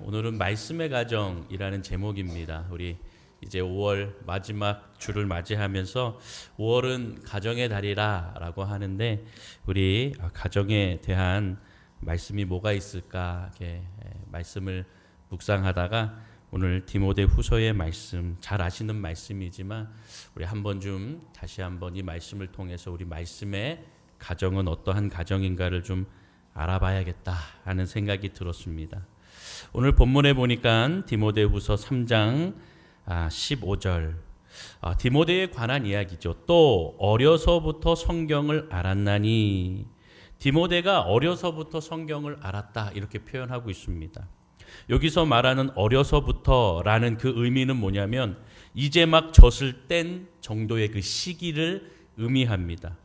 오늘은 말씀의 가정이라는 제목입니다. 우리 이제 5월 마지막 주를 맞이하면서 5월은 가정의 달이라라고 하는데 우리 가정에 대한 말씀이 뭐가 있을까 이렇게 말씀을 묵상하다가 오늘 디모데 후서의 말씀 잘 아시는 말씀이지만 우리 한 번 좀 다시 한번 이 말씀을 통해서 우리 말씀의 가정은 어떠한 가정인가를 좀 알아봐야겠다 하는 생각이 들었습니다. 오늘 본문에 보니까 디모데후서 3장 15절 아, 디모데에 관한 이야기죠. 또 어려서부터 성경을 알았나니 디모데가 어려서부터 성경을 알았다 이렇게 표현하고 있습니다. 여기서 말하는 어려서부터라는 그 의미는 뭐냐면 이제 막 젖을 뗀 정도의 그 시기를 의미합니다.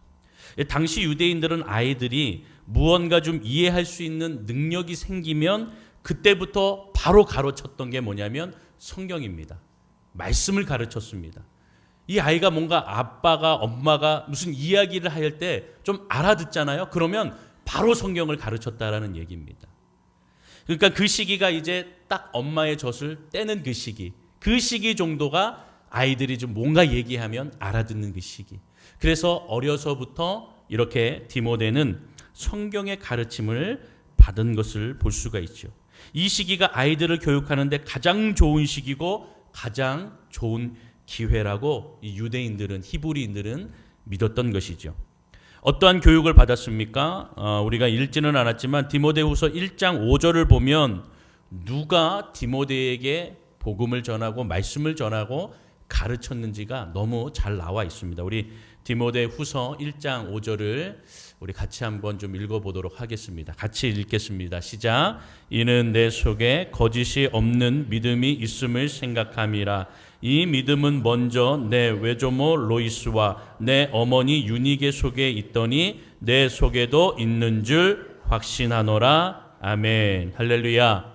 당시 유대인들은 아이들이 무언가 좀 이해할 수 있는 능력이 생기면 그때부터 바로 가르쳤던 게 뭐냐면 성경입니다. 말씀을 가르쳤습니다. 이 아이가 뭔가 아빠가 엄마가 무슨 이야기를 할 때 좀 알아듣잖아요. 그러면 바로 성경을 가르쳤다라는 얘기입니다. 그러니까 그 시기가 이제 딱 엄마의 젖을 떼는 그 시기. 그 시기 정도가 아이들이 좀 뭔가 얘기하면 알아듣는 그 시기. 그래서 어려서부터 이렇게 디모데는 성경의 가르침을 받은 것을 볼 수가 있죠. 이 시기가 아이들을 교육하는데 가장 좋은 시기고 가장 좋은 기회라고 이 유대인들은 히브리인들은 믿었던 것이죠. 어떠한 교육을 받았습니까? 어, 우리가 읽지는 않았지만 디모데후서 1장 5절을 보면 누가 디모데에게 복음을 전하고 말씀을 전하고 가르쳤는지가 너무 잘 나와 있습니다. 우리 디모데 후서 1장 5절을 우리 같이 한번 좀 읽어보도록 하겠습니다. 같이 읽겠습니다. 시작. 이는 내 속에 거짓이 없는 믿음이 있음을 생각함이라. 이 믿음은 먼저 내 외조모 로이스와 내 어머니 유니게 속에 있더니 내 속에도 있는 줄 확신하노라. 아멘. 할렐루야.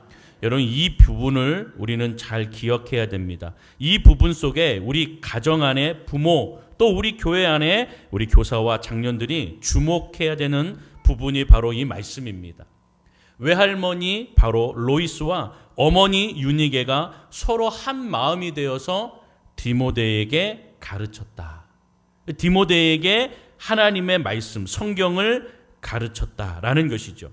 여러분 이 부분을 우리는 잘 기억해야 됩니다. 이 부분 속에 우리 가정 안에 부모 또 우리 교회 안에 우리 교사와 장년들이 주목해야 되는 부분이 바로 이 말씀입니다. 외할머니 바로 로이스와 어머니 유니게가 서로 한 마음이 되어서 디모데에게 가르쳤다. 디모데에게 하나님의 말씀, 성경을 가르쳤다라는 것이죠.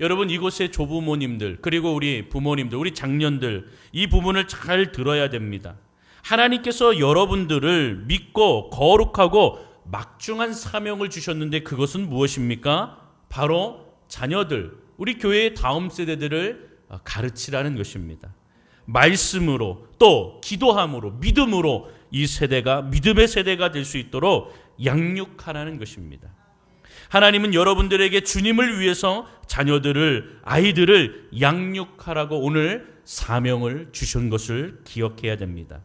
여러분 이곳의 조부모님들 그리고 우리 부모님들, 우리 장년들 이 부분을 잘 들어야 됩니다. 하나님께서 여러분들을 믿고 거룩하고 막중한 사명을 주셨는데 그것은 무엇입니까? 바로 자녀들, 우리 교회의 다음 세대들을 가르치라는 것입니다. 말씀으로 또 기도함으로 믿음으로 이 세대가 믿음의 세대가 될 수 있도록 양육하라는 것입니다. 하나님은 여러분들에게 주님을 위해서 자녀들을 아이들을 양육하라고 오늘 사명을 주신 것을 기억해야 됩니다.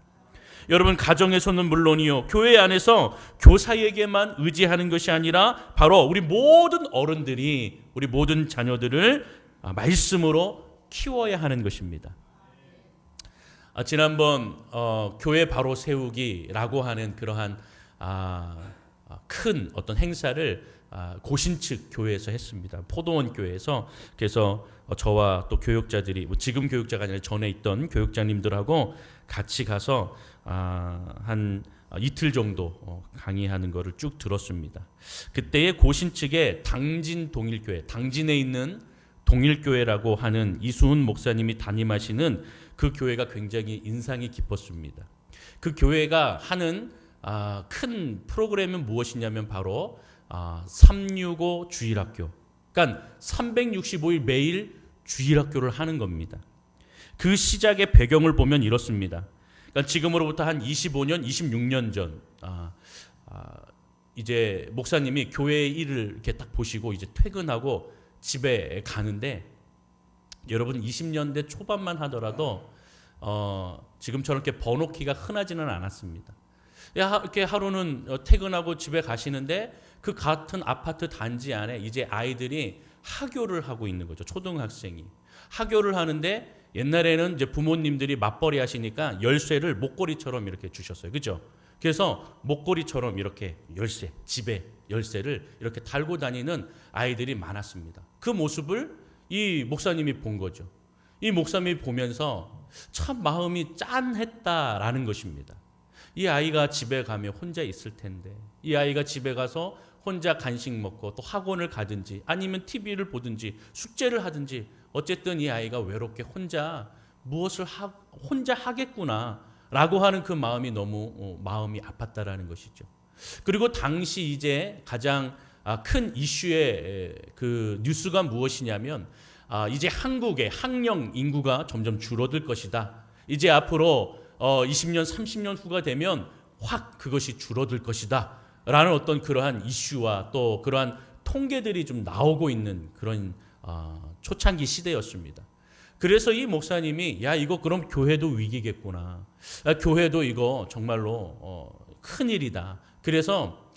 여러분 가정에서는 물론이요 교회 안에서 교사에게만 의지하는 것이 아니라 바로 우리 모든 어른들이 우리 모든 자녀들을 말씀으로 키워야 하는 것입니다. 아, 지난번 어, 교회 바로 세우기라고 하는 그러한 아, 큰 어떤 행사를 아, 고신측 교회에서 했습니다. 포도원 교회에서 그래서 저와 또 교육자들이 뭐 지금 교육자가 아니라 전에 있던 교육자님들하고 같이 가서 아, 한 이틀 정도 어, 강의하는 것을 쭉 들었습니다. 그때의 고신 측의 당진 동일교회, 당진에 있는 동일교회라고 하는 이수훈 목사님이 담임하시는 그 교회가 굉장히 인상이 깊었습니다. 그 교회가 하는 아, 큰 프로그램은 무엇이냐면 바로 아, 365 주일학교. 그러니까 365일 매일 주일학교를 하는 겁니다. 그 시작의 배경을 보면 이렇습니다. 그러니까 지금으로부터 한 25년, 26년 전 아, 아, 이제 목사님이 교회 일을 이렇게 딱 보시고 이제 퇴근하고 집에 가는데 여러분 20년대 초반만 하더라도 어, 지금처럼 이렇게 번호키가 흔하지는 않았습니다. 이렇게 하루는 어, 퇴근하고 집에 가시는데 그 같은 아파트 단지 안에 이제 아이들이 하교를 하고 있는 거죠. 초등학생이 하교를 하는데 옛날에는 이제 부모님들이 맞벌이 하시니까 열쇠를 목걸이처럼 이렇게 주셨어요. 그죠? 그래서 목걸이처럼 이렇게 열쇠, 집에 열쇠를 이렇게 달고 다니는 아이들이 많았습니다. 그 모습을 이 목사님이 본 거죠. 이 목사님이 보면서 참 마음이 짠했다라는 것입니다. 이 아이가 집에 가면 혼자 있을 텐데 이 아이가 집에 가서 혼자 간식 먹고 또 학원을 가든지 아니면 TV를 보든지 숙제를 하든지 어쨌든 이 아이가 외롭게 혼자 무엇을 하, 혼자 하겠구나라고 하는 그 마음이 너무 어, 마음이 아팠다라는 것이죠. 그리고 당시 이제 가장 아, 큰 이슈의 에, 그 뉴스가 무엇이냐면 아, 이제 한국의 학령 인구가 점점 줄어들 것이다. 이제 앞으로 어, 20년, 30년 후가 되면 확 그것이 줄어들 것이다. 라는 어떤 그러한 이슈와 또 그러한 통계들이 좀 나오고 있는 그런 어, 초창기 시대였습니다. 그래서 이 목사님이 야 이거 그럼 교회도 위기겠구나. 아, 교회도 이거 정말로 어, 큰 일이다. 그래서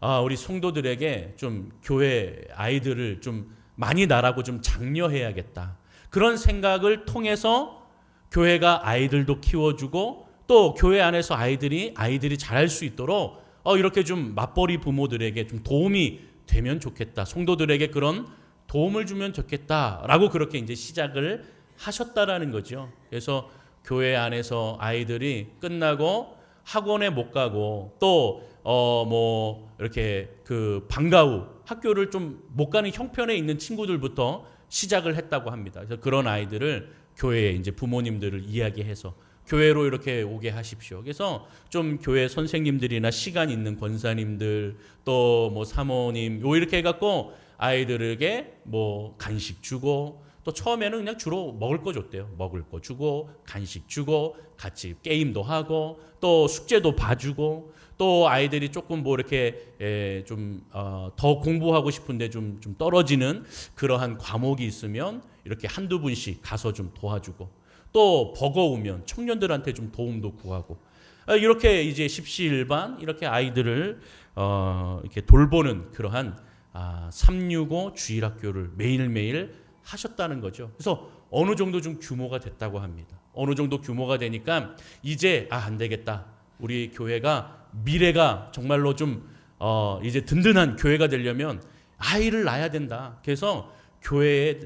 아, 우리 성도들에게 좀 교회 아이들을 좀 많이 나라고 좀 장려해야겠다. 그런 생각을 통해서 교회가 아이들도 키워주고 또 교회 안에서 아이들이 아이들이 잘할 수 있도록 어, 이렇게 좀 맞벌이 부모들에게 좀 도움이 되면 좋겠다. 성도들에게 그런 도움을 주면 좋겠다라고 그렇게 이제 시작을 하셨다라는 거죠. 그래서 교회 안에서 아이들이 끝나고 학원에 못 가고 또 어 뭐 이렇게 그 방과 후 학교를 좀 못 가는 형편에 있는 친구들부터 시작을 했다고 합니다. 그래서 그런 아이들을 교회에 이제 부모님들을 이야기해서 교회로 이렇게 오게 하십시오. 그래서 좀 교회 선생님들이나 시간 있는 권사님들 또 뭐 사모님 요 이렇게 해갖고 아이들에게 뭐 간식 주고 또 처음에는 그냥 주로 먹을 거 줬대요. 먹을 거 주고 간식 주고 같이 게임도 하고 또 숙제도 봐주고 또 아이들이 조금 뭐 이렇게 좀더 공부하고 싶은데 좀, 좀 떨어지는 그러한 과목이 있으면 이렇게 한두 분씩 가서 좀 도와주고 또 버거우면 청년들한테 좀 도움도 구하고 아, 이렇게 이제 십시일반 이렇게 아이들을 어 이렇게 돌보는 그러한 아, 365 주일학교를 매일매일 하셨다는 거죠. 그래서 어느 정도 좀 규모가 됐다고 합니다. 어느 정도 규모가 되니까 이제 아 안 되겠다. 우리 교회가 미래가 정말로 좀 어, 이제 든든한 교회가 되려면 아이를 낳아야 된다. 그래서 교회에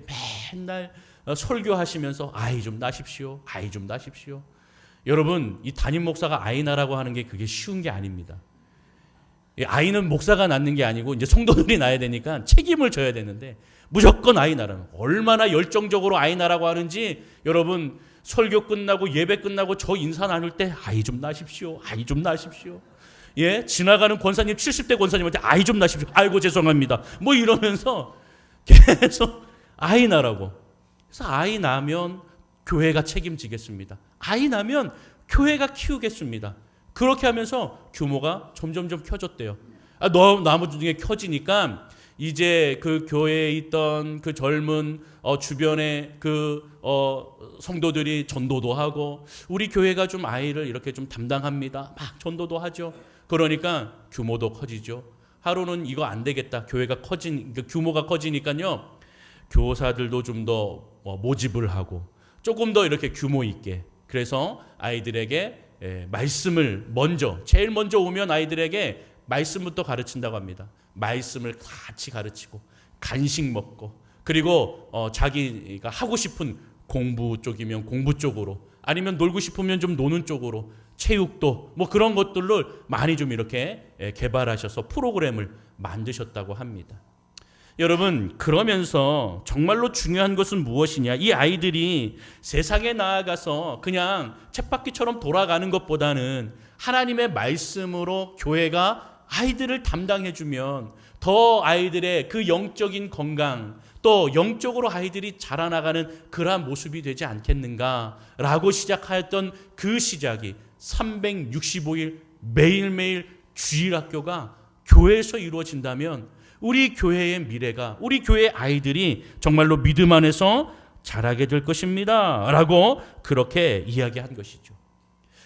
맨날 어, 설교하시면서 아이 좀 낳으십시오. 아이 좀 낳으십시오. 여러분, 이 담임 목사가 아이 낳으라고 하는 게 그게 쉬운 게 아닙니다. 이 아이는 목사가 낳는 게 아니고 이제 성도들이 낳아야 되니까 책임을 져야 되는데 무조건 아이 낳으라는 얼마나 열정적으로 아이 낳으라고 하는지 여러분 설교 끝나고 예배 끝나고 저 인사 나눌 때 아이 좀 낳으십시오. 아이 좀 낳으십시오. 예, 지나가는 권사님 70대 권사님한테 아이 좀 낳으십시오. 아이고 죄송합니다. 뭐 이러면서 계속 아이 낳으라고. 그래서 아이 낳으면 교회가 책임지겠습니다. 아이 낳으면 교회가 키우겠습니다. 그렇게 하면서 규모가 점점점 켜졌대요. 아, 너 나머지 켜지니까 이제 그 교회에 있던 그 젊은 어, 주변의 그 어, 성도들이 전도도 하고 우리 교회가 좀 아이를 이렇게 좀 담당합니다. 막 전도도 하죠. 그러니까 규모도 커지죠. 하루는 이거 안 되겠다. 교회가 커진 그 규모가 커지니까요. 교사들도 좀더 어, 모집을 하고 조금 더 이렇게 규모 있게 그래서 아이들에게 예, 말씀을 먼저 제일 먼저 오면 아이들에게 말씀부터 가르친다고 합니다. 말씀을 같이 가르치고 간식 먹고 그리고 어, 자기가 하고 싶은 공부 쪽이면 공부 쪽으로 아니면 놀고 싶으면 좀 노는 쪽으로 체육도 뭐 그런 것들을 많이 좀 이렇게 예, 개발하셔서 프로그램을 만드셨다고 합니다. 여러분 그러면서 정말로 중요한 것은 무엇이냐? 이 아이들이 세상에 나아가서 그냥 쳇바퀴처럼 돌아가는 것보다는 하나님의 말씀으로 교회가 아이들을 담당해 주면 더 아이들의 그 영적인 건강 또 영적으로 아이들이 자라나가는 그러한 모습이 되지 않겠는가라고 시작하였던 그 시작이 365일 매일매일 주일학교가 교회에서 이루어진다면 우리 교회의 미래가 우리 교회 아이들이 정말로 믿음 안에서 자라게 될 것입니다. 라고 그렇게 이야기한 것이죠.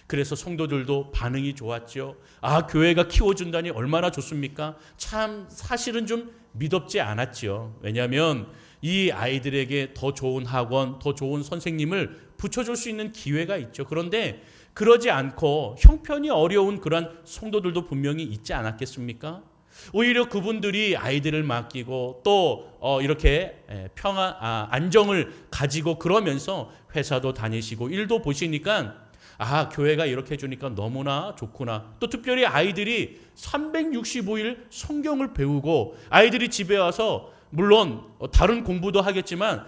그래서 성도들도 반응이 좋았죠. 아, 교회가 키워준다니 얼마나 좋습니까? 참, 사실은 좀 믿업지 않았죠. 왜냐하면 이 아이들에게 더 좋은 학원, 더 좋은 선생님을 붙여줄 수 있는 기회가 있죠. 그런데 그러지 않고 형편이 어려운 그러한 성도들도 분명히 있지 않았겠습니까? 오히려 그분들이 아이들을 맡기고 또 어, 이렇게 에, 평안 아, 안정을 가지고 그러면서 회사도 다니시고 일도 보시니까 아 교회가 이렇게 해주니까 너무나 좋구나. 또 특별히 아이들이 365일 성경을 배우고 아이들이 집에 와서 물론 어, 다른 공부도 하겠지만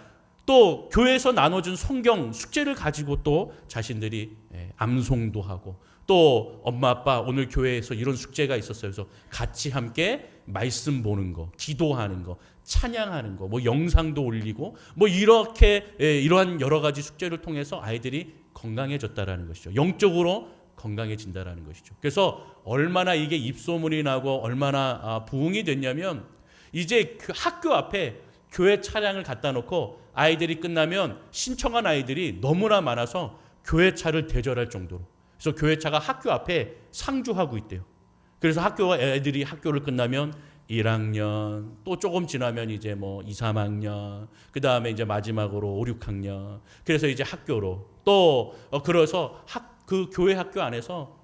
또 교회에서 나눠준 성경 숙제를 가지고 또 자신들이 예, 암송도 하고 또 엄마 아빠 오늘 교회에서 이런 숙제가 있었어요. 그래서 같이 함께 말씀 보는 거, 기도하는 거, 찬양하는 거, 뭐 영상도 올리고 뭐 이렇게 예, 이러한 여러 가지 숙제를 통해서 아이들이 건강해졌다라는 것이죠. 영적으로 건강해진다라는 것이죠. 그래서 얼마나 이게 입소문이 나고 얼마나 아, 부흥이 됐냐면 이제 그 학교 앞에 교회 차량을 갖다 놓고 아이들이 끝나면 신청한 아이들이 너무나 많아서 교회 차를 대절할 정도로 그래서 교회 차가 학교 앞에 상주하고 있대요. 그래서 학교가 애들이 학교를 끝나면 1학년 또 조금 지나면 이제 뭐 2, 3학년 그 다음에 이제 마지막으로 5, 6학년 그래서 이제 학교로 또 어, 그래서 학 그 교회 학교 안에서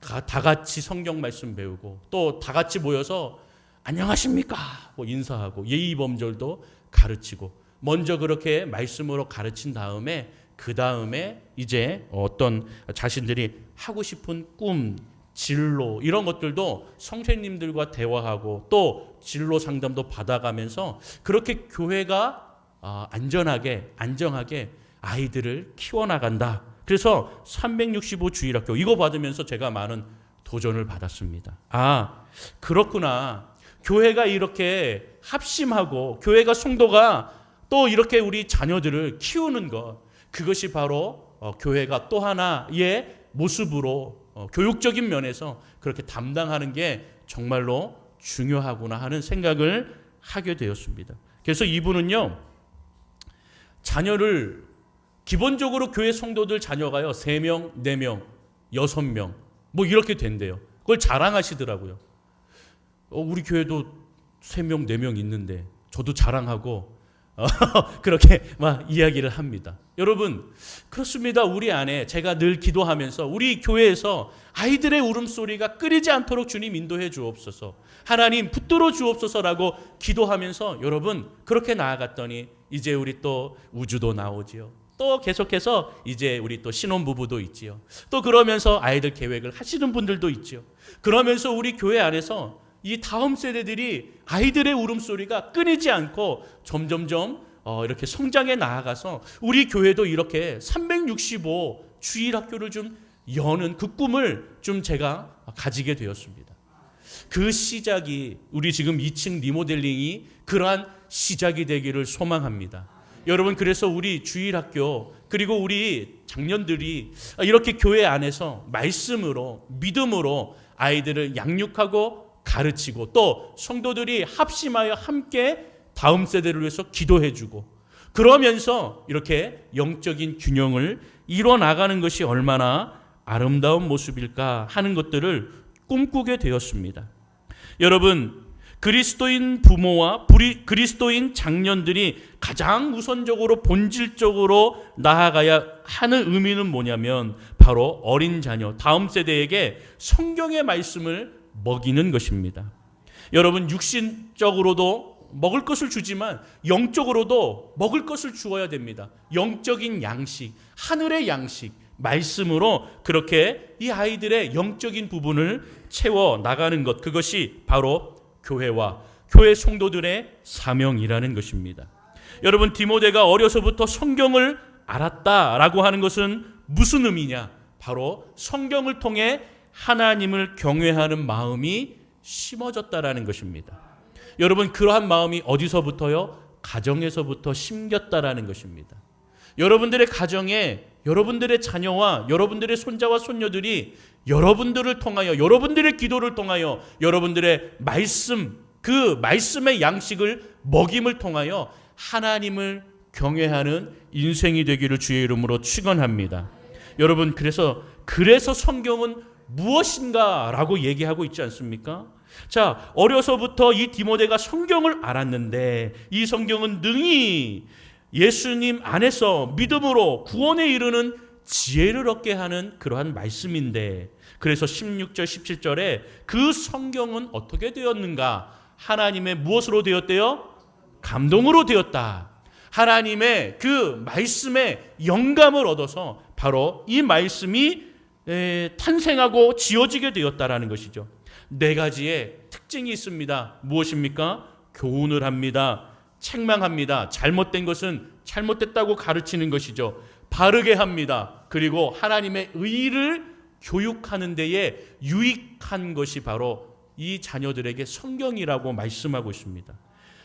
가- 다 같이 성경 말씀 배우고 또 다 같이 모여서 안녕하십니까 뭐 인사하고 예의 범절도 가르치고 먼저 그렇게 말씀으로 가르친 다음에 그 다음에 이제 어떤 자신들이 하고 싶은 꿈 진로 이런 것들도 성도님들과 대화하고 또 진로 상담도 받아가면서 그렇게 교회가 아, 안전하게 안정하게 아이들을 키워나간다. 그래서 365 주일학교 이거 받으면서 제가 많은 도전을 받았습니다. 아 그렇구나. 교회가 이렇게 합심하고 교회가 성도가 또 이렇게 우리 자녀들을 키우는 것 그것이 바로 어, 교회가 또 하나의 모습으로 어, 교육적인 면에서 그렇게 담당하는 게 정말로 중요하구나 하는 생각을 하게 되었습니다. 그래서 이분은요 자녀를 기본적으로 교회 성도들 자녀가요 3명, 4명, 6명 뭐 이렇게 된대요. 그걸 자랑하시더라고요. 어, 우리 교회도 3명, 4명 있는데 저도 자랑하고 어, 그렇게 막 이야기를 합니다. 여러분 그렇습니다. 우리 안에 제가 늘 기도하면서 우리 교회에서 아이들의 울음소리가 끊이지 않도록 주님 인도해 주옵소서. 하나님 붙들어 주옵소서라고 기도하면서 여러분 그렇게 나아갔더니 이제 우리 또 우주도 나오지요. 또 계속해서 이제 우리 또 신혼부부도 있지요. 또 그러면서 아이들 계획을 하시는 분들도 있지요. 그러면서 우리 교회 안에서 이 다음 세대들이 아이들의 울음소리가 끊이지 않고 점점점 어, 이렇게 성장해 나아가서 우리 교회도 이렇게 365 주일 학교를 좀 여는 그 꿈을 좀 제가 가지게 되었습니다. 그 시작이 우리 지금 2층 리모델링이 그러한 시작이 되기를 소망합니다. 여러분 그래서 우리 주일 학교 그리고 우리 장년들이 이렇게 교회 안에서 말씀으로 믿음으로 아이들을 양육하고 가르치고 또 성도들이 합심하여 함께 다음 세대를 위해서 기도해 주고 그러면서 이렇게 영적인 균형을 이뤄 나가는 것이 얼마나 아름다운 모습일까 하는 것들을 꿈꾸게 되었습니다. 여러분 그리스도인 부모와 그리스도인 장년들이 가장 우선적으로 본질적으로 나아가야 하는 의미는 뭐냐면 바로 어린 자녀 다음 세대에게 성경의 말씀을 먹이는 것입니다. 여러분 육신적으로도 먹을 것을 주지만 영적으로도 먹을 것을 주어야 됩니다. 영적인 양식, 하늘의 양식, 말씀으로 그렇게 이 아이들의 영적인 부분을 채워 나가는 것 그것이 바로 교회와 교회 성도들의 사명이라는 것입니다. 여러분 디모데가 어려서부터 성경을 알았다라고 하는 것은 무슨 의미냐? 바로 성경을 통해 하나님을 경외하는 마음이 심어졌다라는 것입니다. 여러분 그러한 마음이 어디서부터요? 가정에서부터 심겼다라는 것입니다. 여러분들의 가정에 여러분들의 자녀와 여러분들의 손자와 손녀들이 여러분들을 통하여 여러분들의 기도를 통하여 여러분들의 말씀 그 말씀의 양식을 먹임을 통하여 하나님을 경외하는 인생이 되기를 주의 이름으로 축원합니다. 여러분 그래서 그래서 성경은 무엇인가라고 얘기하고 있지 않습니까? 자, 어려서부터 이 디모데가 성경을 알았는데 이 성경은 능히 예수님 안에서 믿음으로 구원에 이르는 지혜를 얻게 하는 그러한 말씀인데 그래서 16절 17절에 그 성경은 어떻게 되었는가? 하나님의 무엇으로 되었대요? 감동으로 되었다. 하나님의 그 말씀에 영감을 얻어서 바로 이 말씀이 에, 탄생하고 지어지게 되었다라는 것이죠. 네 가지의 특징이 있습니다. 무엇입니까? 교훈을 합니다. 책망합니다. 잘못된 것은 잘못됐다고 가르치는 것이죠. 바르게 합니다. 그리고 하나님의 의를 교육하는 데에 유익한 것이 바로 이 자녀들에게 성경이라고 말씀하고 있습니다.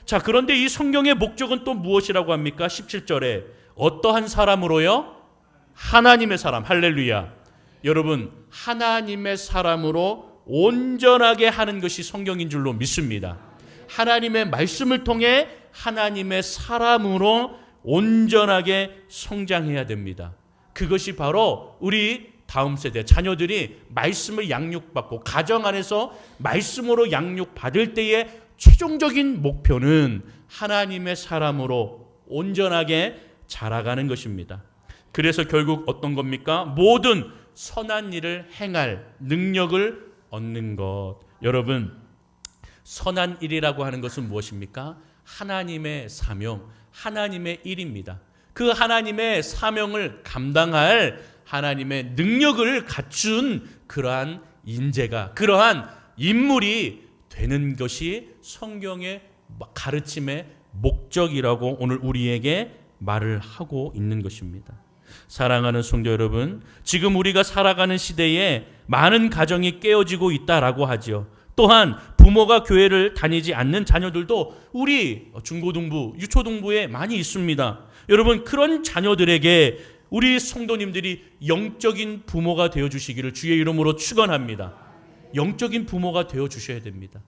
자, 그런데 이 성경의 목적은 또 무엇이라고 합니까? 17절에 어떠한 사람으로요? 하나님의 사람. 할렐루야. 여러분, 하나님의 사람으로 온전하게 하는 것이 성경인 줄로 믿습니다. 하나님의 말씀을 통해 하나님의 사람으로 온전하게 성장해야 됩니다. 그것이 바로 우리 다음 세대 자녀들이 말씀을 양육받고 가정 안에서 말씀으로 양육받을 때의 최종적인 목표는 하나님의 사람으로 온전하게 자라가는 것입니다. 그래서 결국 어떤 겁니까? 모든 선한 일을 행할 능력을 얻는 것. 여러분, 선한 일이라고 하는 것은 무엇입니까? 하나님의 사명, 하나님의 일입니다. 그 하나님의 사명을 감당할 하나님의 능력을 갖춘 그러한 인재가, 그러한 인물이 되는 것이 성경의 가르침의 목적이라고 오늘 우리에게 말을 하고 있는 것입니다. 사랑하는 성도 여러분, 지금 우리가 살아가는 시대에 많은 가정이 깨어지고 있다라고 하지요. 또한 부모가 교회를 다니지 않는 자녀들도 우리 중고등부, 유초등부에 많이 있습니다. 여러분, 그런 자녀들에게 우리 성도님들이 영적인 부모가 되어 주시기를 주의 이름으로 축원합니다. 영적인 부모가 되어 주셔야 됩니다.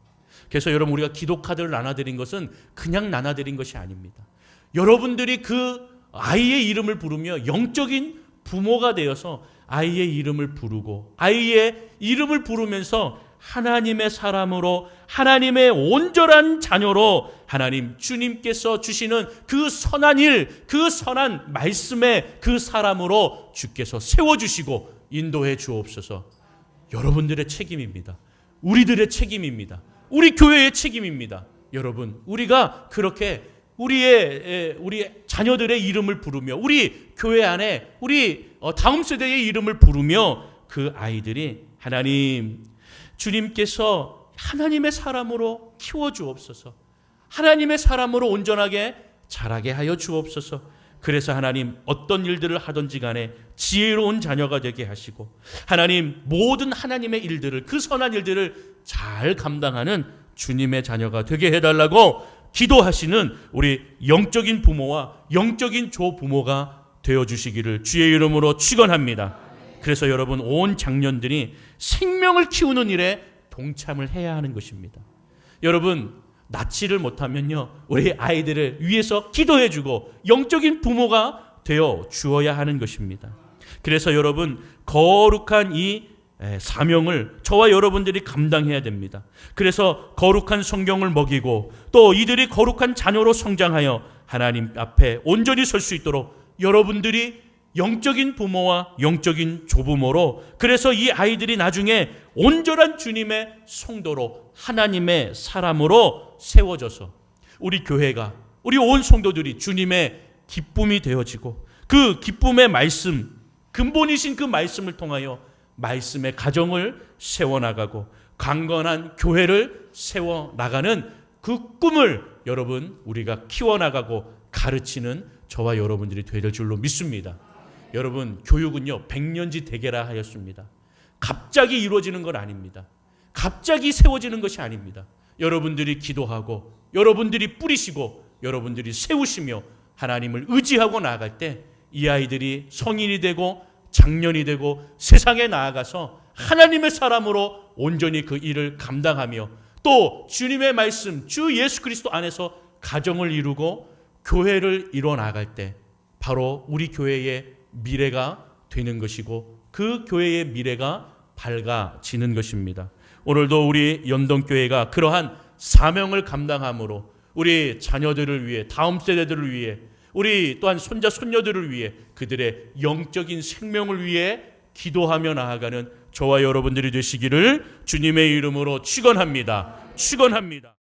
그래서 여러분 우리가 기도 카드를 나눠드린 것은 그냥 나눠드린 것이 아닙니다. 여러분들이 그 아이의 이름을 부르며 영적인 부모가 되어서 아이의 이름을 부르고 아이의 이름을 부르면서 하나님의 사람으로 하나님의 온전한 자녀로 하나님 주님께서 주시는 그 선한 일, 그 선한 말씀의 그 사람으로 주께서 세워 주시고 인도해 주옵소서. 여러분들의 책임입니다. 우리들의 책임입니다. 우리 교회의 책임입니다. 여러분, 우리가 그렇게 우리의 우리 자녀들의 이름을 부르며 우리 교회 안에 우리 어, 다음 세대의 이름을 부르며 그 아이들이 하나님 주님께서 하나님의 사람으로 키워 주옵소서. 하나님의 사람으로 온전하게 자라게 하여 주옵소서. 그래서 하나님 어떤 일들을 하든지 간에 지혜로운 자녀가 되게 하시고 하나님 모든 하나님의 일들을 그 선한 일들을 잘 감당하는 주님의 자녀가 되게 해달라고 기도하시는 우리 영적인 부모와 영적인 조부모가 되어 주시기를 주의 이름으로 축원합니다. 그래서 여러분 온 장년들이 생명을 키우는 일에 동참을 해야 하는 것입니다. 여러분 납치를 못하면요 우리 아이들을 위해서 기도해주고 영적인 부모가 되어 주어야 하는 것입니다. 그래서 여러분 거룩한 이 사명을 저와 여러분들이 감당해야 됩니다. 그래서 거룩한 성경을 먹이고 또 이들이 거룩한 자녀로 성장하여 하나님 앞에 온전히 설 수 있도록 여러분들이 영적인 부모와 영적인 조부모로 그래서 이 아이들이 나중에 온전한 주님의 성도로 하나님의 사람으로 세워져서 우리 교회가 우리 온 성도들이 주님의 기쁨이 되어지고 그 기쁨의 말씀 근본이신 그 말씀을 통하여 말씀의 가정을 세워나가고 강건한 교회를 세워나가는 그 꿈을 여러분 우리가 키워나가고 가르치는 저와 여러분들이 될 줄로 믿습니다. 여러분 교육은요 백년지 대계라 하였습니다. 갑자기 이루어지는 건 아닙니다. 갑자기 세워지는 것이 아닙니다. 여러분들이 기도하고 여러분들이 뿌리시고 여러분들이 세우시며 하나님을 의지하고 나아갈 때 이 아이들이 성인이 되고 장년이 되고 세상에 나아가서 하나님의 사람으로 온전히 그 일을 감당하며 또 주님의 말씀 주 예수 그리스도 안에서 가정을 이루고 교회를 이뤄 나갈 때 바로 우리 교회의 미래가 되는 것이고 그 교회의 미래가 밝아지는 것입니다. 오늘도 우리 연동교회가 그러한 사명을 감당함으로 우리 자녀들을 위해 다음 세대들을 위해 우리 또한 손자 손녀들을 위해 그들의 영적인 생명을 위해 기도하며 나아가는 저와 여러분들이 되시기를 주님의 이름으로 축원합니다. 축원합니다.